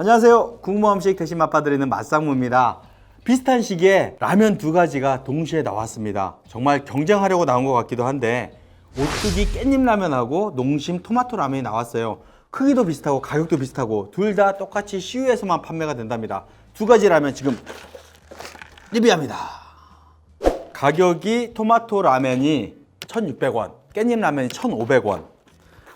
안녕하세요. 궁금한 음식 대신 맛봐드리는 맛상무입니다. 비슷한 시기에 라면 두 가지가 동시에 나왔습니다. 정말 경쟁하려고 나온 것 같기도 한데 오뚜기 깻잎 라면하고 농심 토마토 라면이 나왔어요. 크기도 비슷하고 가격도 비슷하고 둘 다 똑같이 CU에서만 판매가 된답니다. 두 가지 라면 지금 리뷰합니다. 가격이 토마토 라면이 1,600원, 깻잎 라면이 1,500원.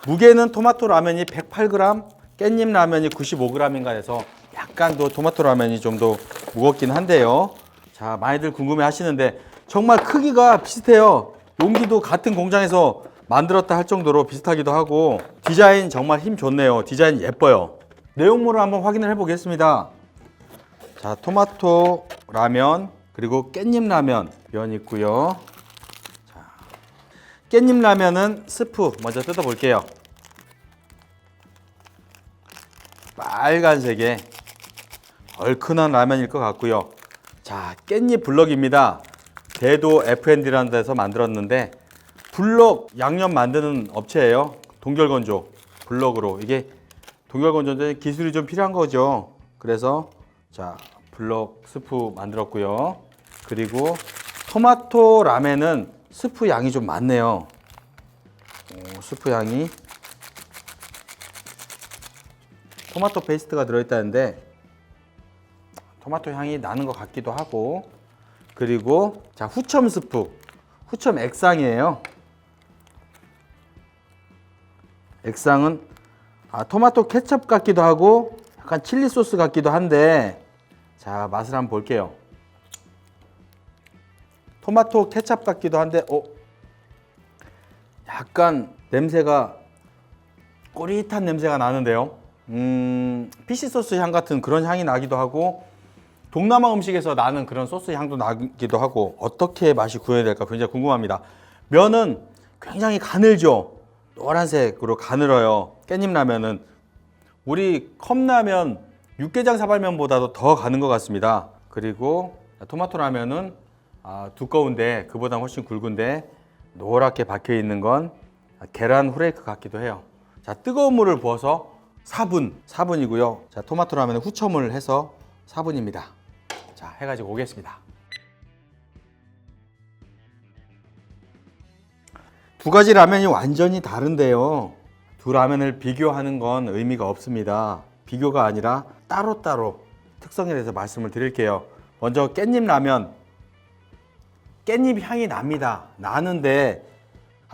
무게는 토마토 라면이 108g, 깻잎 라면이 95g인가 해서 약간 더 토마토 라면이 좀 더 무겁긴 한데요. 자, 많이들 궁금해 하시는데 정말 크기가 비슷해요. 용기도 같은 공장에서 만들었다 할 정도로 비슷하기도 하고 디자인 정말 힘 좋네요. 디자인 예뻐요. 내용물을 한번 확인을 해 보겠습니다. 자, 토마토 라면 그리고 깻잎 라면 면 있고요. 자, 깻잎 라면은 스프 먼저 뜯어 볼게요. 빨간색의 얼큰한 라면일 것 같고요. 자, 깻잎 블럭입니다. 대도 F&D라는 데서 만들었는데 블럭 양념 만드는 업체예요. 동결건조 블럭으로 이게 동결건조인데 기술이 좀 필요한 거죠. 그래서 자 블럭 스프 만들었고요. 그리고 토마토 라면은 스프 양이 좀 많네요. 오, 스프 양이 토마토 페이스트가 들어있다는데 토마토 향이 나는 것 같기도 하고 그리고 자 후첨 스프 후첨 액상이에요. 액상은 아, 토마토 케첩 같기도 하고 약간 칠리 소스 같기도 한데 자 맛을 한번 볼게요. 토마토 케첩 같기도 한데 어? 약간 냄새가 꼬릿한 냄새가 나는데요 음 피시 소스 향 같은 그런 향이 나기도 하고 동남아 음식에서 나는 그런 소스 향도 나기도 하고 어떻게 맛이 구현이 될까 굉장히 궁금합니다. 면은 굉장히 가늘죠. 노란색으로 가늘어요. 깻잎 라면은 우리 컵라면 육개장 사발면보다도 더 가는 것 같습니다. 그리고 토마토 라면은 아, 두꺼운데 그보다 훨씬 굵은데 노랗게 박혀 있는 건 계란 후레이크 같기도 해요. 자 뜨거운 물을 부어서 4분 4분이고요. 자 토마토 라면은 후첨을 해서 4분입니다. 자, 해가지고 오겠습니다. 두 가지 라면이 완전히 다른데요. 두 라면을 비교하는 건 의미가 없습니다. 비교가 아니라 따로따로 특성에 대해서 말씀을 드릴게요. 먼저 깻잎 라면. 깻잎 향이 납니다. 나는데,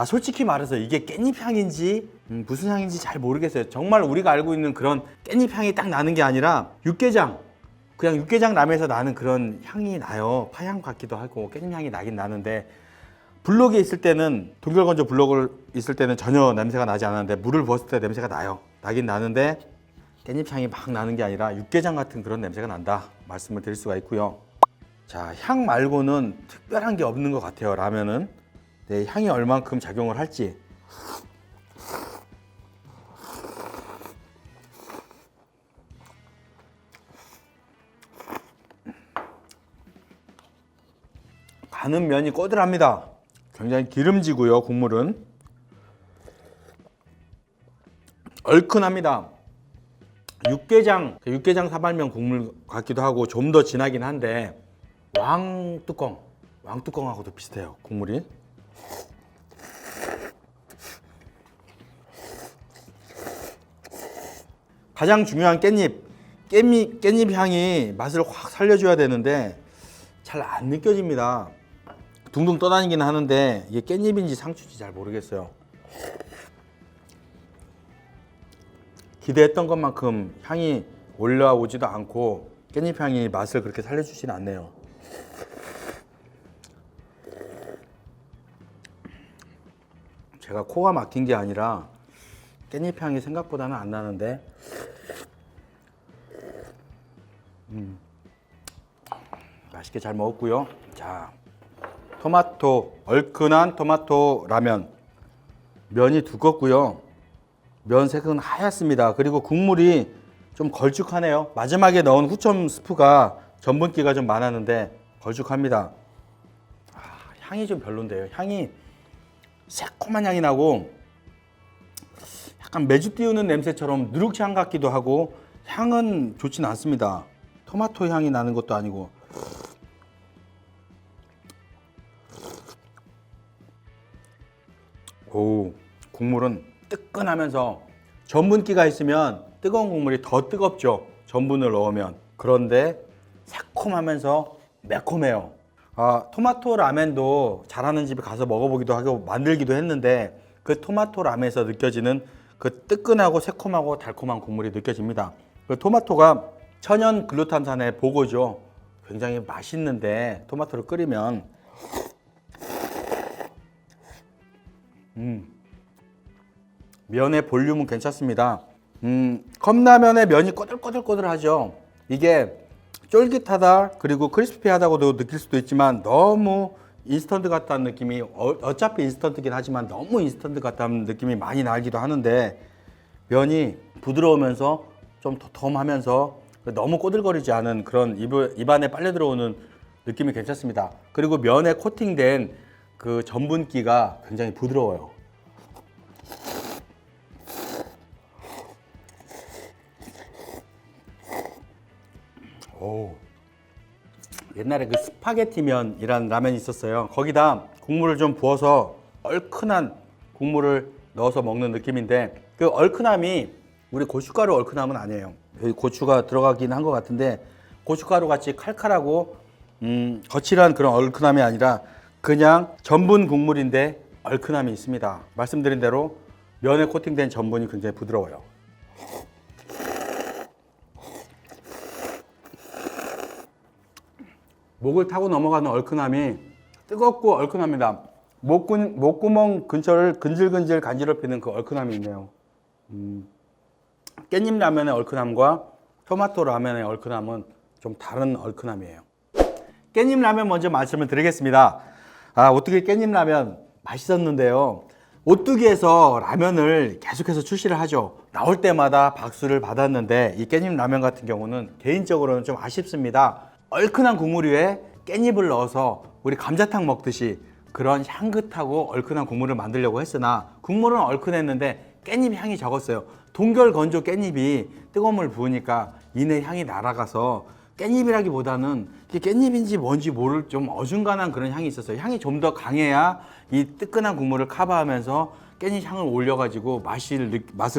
아, 솔직히 말해서 이게 깻잎 향인지, 음, 무슨 향인지 잘 모르겠어요. 정말 우리가 알고 있는 그런 깻잎 향이 딱 나는 게 아니라, 육개장, 그냥 육개장 라면에서 나는 그런 향이 나요. 파향 같기도 하고 깻잎 향이 나긴 나는데 블록에 있을 때는 동결건조 블록을 있을 때는 전혀 냄새가 나지 않았는데 물을 부었을 때 냄새가 나요. 나긴 나는데 깻잎 향이 막 나는 게 아니라 육개장 같은 그런 냄새가 난다 말씀을 드릴 수가 있고요. 자, 향 말고는 특별한 게 없는 것 같아요. 라면은 네, 향이 얼만큼 작용을 할지 가는 면이 꼬들합니다. 굉장히 기름지고요, 국물은. 얼큰합니다. 육개장, 육개장 사발면 국물 같기도 하고 좀 더 진하긴 한데 왕뚜껑, 왕뚜껑하고도 비슷해요, 국물이. 가장 중요한 깻잎, 깻잎, 깻잎 향이 맛을 확 살려줘야 되는데 잘 안 느껴집니다. 둥둥 떠다니긴 하는데 이게 깻잎인지 상추인지 잘 모르겠어요. 기대했던 것만큼 향이 올라오지도 않고 깻잎 향이 맛을 그렇게 살려주지는 않네요. 제가 코가 막힌 게 아니라 깻잎 향이 생각보다는 안 나는데 음, 맛있게 잘 먹었고요. 자, 토마토 얼큰한 토마토 라면 면이 두껍고요. 면 색은 하얗습니다. 그리고 국물이 좀 걸쭉하네요. 마지막에 넣은 후첨 스프가 전분기가 좀 많았는데 걸쭉합니다. 아, 향이 좀 별론데요. 향이 새콤한 향이 나고 약간 매주 띄우는 냄새처럼 누룩향 같기도 하고 향은 좋진 않습니다. 토마토 향이 나는 것도 아니고. 오, 국물은 뜨끈하면서 전분기가 있으면 뜨거운 국물이 더 뜨겁죠. 전분을 넣으면. 그런데 새콤하면서 매콤해요. 아, 토마토 라멘도 잘하는 집에 가서 먹어보기도 하고 만들기도 했는데 그 토마토 라멘에서 느껴지는 그 뜨끈하고 새콤하고 달콤한 국물이 느껴집니다. 그 토마토가 천연 글루탐산의 보고죠. 굉장히 맛있는데 토마토를 끓이면 음, 면의 볼륨은 괜찮습니다. 음, 컵라면의 면이 꼬들꼬들꼬들하죠. 이게 쫄깃하다 그리고 크리스피하다고도 느낄 수도 있지만 너무 인스턴트 같다는 느낌이 어, 어차피 인스턴트긴 하지만 너무 인스턴트 같다는 느낌이 많이 나기도 하는데 면이 부드러우면서 좀 도톰하면서 너무 꼬들거리지 않은 그런 입, 입안에 빨려 들어오는 느낌이 괜찮습니다. 그리고 면에 코팅된 그 전분기가 굉장히 부드러워요. 오. 옛날에 그 스파게티면이라는 라면이 있었어요. 거기다 국물을 좀 부어서 얼큰한 국물을 넣어서 먹는 느낌인데 그 얼큰함이 우리 고춧가루 얼큰함은 아니에요. 여기 고추가 들어가긴 한 것 같은데 고춧가루 같이 칼칼하고 음, 거칠한 그런 얼큰함이 아니라 그냥 전분 국물인데 얼큰함이 있습니다. 말씀드린 대로 면에 코팅된 전분이 굉장히 부드러워요. 목을 타고 넘어가는 얼큰함이 뜨겁고 얼큰합니다. 목구, 목구멍 근처를 근질근질 간지럽히는 그 얼큰함이 있네요. 음, 깻잎 라면의 얼큰함과 토마토 라면의 얼큰함은 좀 다른 얼큰함이에요. 깻잎 라면 먼저 말씀을 드리겠습니다. 아, 오뚜기 깻잎 라면 맛있었는데요. 오뚜기에서 라면을 계속해서 출시를 하죠. 나올 때마다 박수를 받았는데 이 깻잎 라면 같은 경우는 개인적으로는 좀 아쉽습니다. 얼큰한 국물 위에 깻잎을 넣어서 우리 감자탕 먹듯이 그런 향긋하고 얼큰한 국물을 만들려고 했으나 국물은 얼큰했는데 깻잎 향이 적었어요. 동결 건조 깻잎이 뜨거운 물 부으니까 이내 향이 날아가서 깻잎이라기보다는 이게 깻잎인지 뭔지 모를 좀 어중간한 그런 향이 있었어요. 향이 좀 더 강해야 이 뜨끈한 국물을 커버하면서 깻잎 향을 올려가지고 맛을,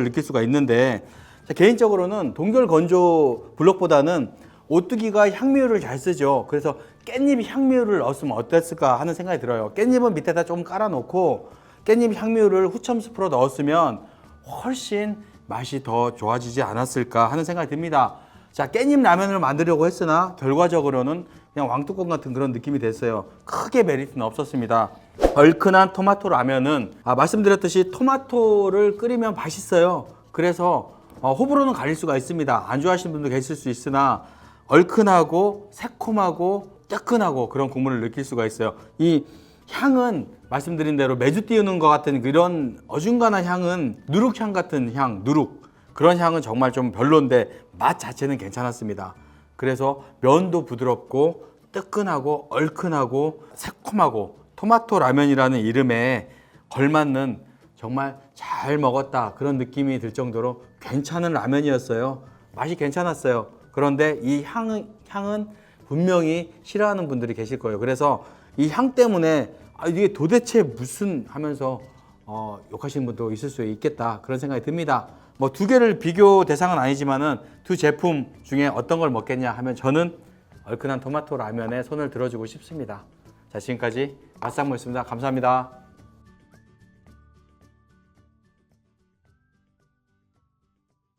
느낄 수가 있는데 자, 개인적으로는 동결 건조 블록보다는 오뚜기가 향미료를 잘 쓰죠. 그래서 깻잎 향미료를 넣었으면 어땠을까 하는 생각이 들어요. 깻잎은 밑에다 좀 깔아놓고 깻잎 향미료를 후첨 스프로 넣었으면 훨씬 맛이 더 좋아지지 않았을까 하는 생각이 듭니다. 자, 깻잎 라면을 만들려고 했으나 결과적으로는 그냥 왕뚜껑 같은 그런 느낌이 됐어요. 크게 메리트는 없었습니다. 얼큰한 토마토 라면은 아, 말씀드렸듯이 토마토를 끓이면 맛있어요. 그래서 어, 호불호는 갈릴 수가 있습니다. 안 좋아하시는 분도 계실 수 있으나 얼큰하고 새콤하고 뜨끈하고 그런 국물을 느낄 수가 있어요. 이 향은 말씀드린 대로 매주 띄우는 것 같은 그런 어중간한 향은 누룩향 같은 향, 누룩 그런 향은 정말 좀 별론데 맛 자체는 괜찮았습니다. 그래서 면도 부드럽고 뜨끈하고 얼큰하고 새콤하고 토마토 라면이라는 이름에 걸맞는 정말 잘 먹었다 그런 느낌이 들 정도로 괜찮은 라면이었어요. 맛이 괜찮았어요. 그런데 이 향은, 향은 분명히 싫어하는 분들이 계실 거예요. 그래서 이 향 때문에 아, 이게 도대체 무슨 하면서 어, 욕하시는 분도 있을 수 있겠다 그런 생각이 듭니다. 뭐 두 개를 비교 대상은 아니지만은 두 제품 중에 어떤 걸 먹겠냐 하면 저는 얼큰한 토마토 라면에 손을 들어주고 싶습니다. 자 지금까지 맛상무였습니다. 감사합니다.